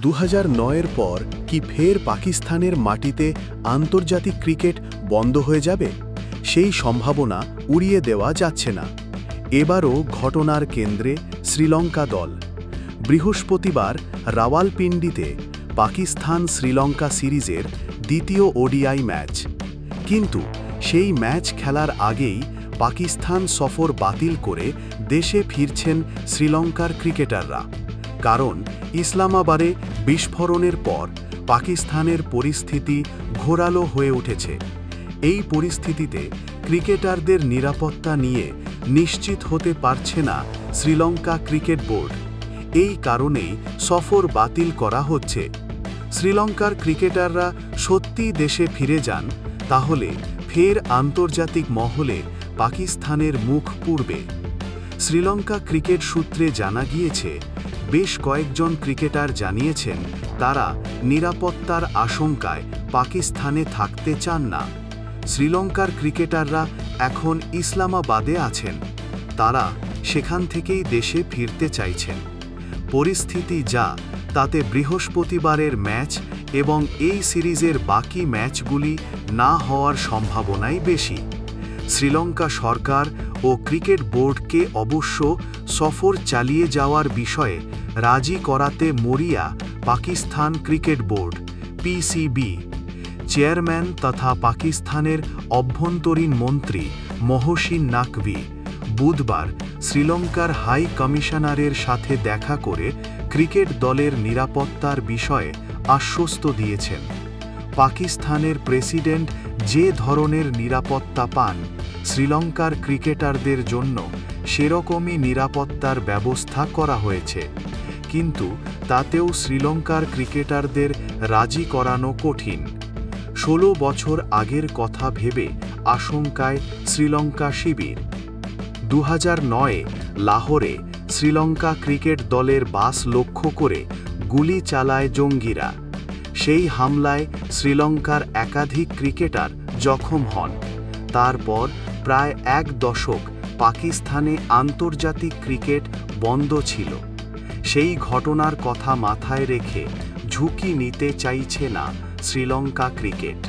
দু হাজার নয়ের পর কি ফের পাকিস্তানের মাটিতে আন্তর্জাতিক ক্রিকেট বন্ধ হয়ে যাবে? সেই সম্ভাবনা উড়িয়ে দেওয়া যাচ্ছে না। এবারও ঘটনার কেন্দ্রে শ্রীলঙ্কা দল। বৃহস্পতিবার রাওয়ালপিন্ডিতে পাকিস্তান শ্রীলঙ্কা সিরিজের দ্বিতীয় ওডিআই ম্যাচ। কিন্তু সেই ম্যাচ খেলার আগেই পাকিস্তান সফর বাতিল করে দেশে ফিরছেন শ্রীলঙ্কার ক্রিকেটাররা। কারণ ইসলামাবাদে বিস্ফোরণের পর পাকিস্তানের পরিস্থিতি ঘোরালো হয়ে উঠেছে। এই পরিস্থিতিতে ক্রিকেটারদের নিরাপত্তা নিয়ে নিশ্চিত হতে পারছে না শ্রীলঙ্কা ক্রিকেট বোর্ড। এই কারণেই সফর বাতিল করা হচ্ছে। শ্রীলঙ্কার ক্রিকেটাররা সত্যি দেশে ফিরে যান, তাহলে ফের আন্তর্জাতিক মহলে পাকিস্তানের মুখ পূর্বে শ্রীলঙ্কা ক্রিকেট সূত্রে জানা গিয়েছে বেশ কয়েকজন ক্রিকেটার জানিয়েছেন, তারা নিরাপত্তার আশঙ্কায় পাকিস্তানে থাকতে চান না। শ্রীলঙ্কার ক্রিকেটাররা এখন ইসলামাবাদে আছেন। তারা সেখান থেকেই দেশে ফিরতে চাইছেন। পরিস্থিতি যা, তাতে বৃহস্পতিবারের ম্যাচ এবং এই সিরিজের বাকি ম্যাচগুলি না হওয়ার সম্ভাবনাই বেশি। শ্রীলঙ্কা সরকার ও ক্রিকেট বোর্ডকে অবশ্য সফর চালিয়ে যাওয়ার বিষয়ে রাজি করাতে মরিয়া Pakistan cricket board PCB chairman তথা পাকিস্তানের অভ্যন্তরীণ মন্ত্রী মহসিন নাকভি বুধবার শ্রীলঙ্কার হাই কমিশনারের সাথে দেখা করে ক্রিকেট দলের নিরাপত্তার বিষয়ে আশ্বস্ত দিয়েছেন। পাকিস্তানের প্রেসিডেন্ট যে ধরনের নিরাপত্তা পান, শ্রীলঙ্কার ক্রিকেটারদের জন্য সেরকমই নিরাপত্তার ব্যবস্থা করা হয়েছে। কিন্তু তাতেও শ্রীলঙ্কার ক্রিকেটারদের রাজি করানো কঠিন। ষোলো বছর আগের কথা ভেবে আশঙ্কায় শ্রীলঙ্কা শিবির। দু নয়ে, লাহোরে শ্রীলঙ্কা ক্রিকেট দলের বাস লক্ষ্য করে গুলি চালায় জঙ্গিরা। সেই হামলায় শ্রীলঙ্কার একাধিক ক্রিকেটার জখম হন। তারপর প্রায় এক দশক পাকিস্তানে আন্তর্জাতিক ক্রিকেট বন্ধ ছিল। সেই ঘটনার কথা মাথায় রেখে ঝুঁকি নিতে চাইছে না শ্রীলঙ্কা ক্রিকেট।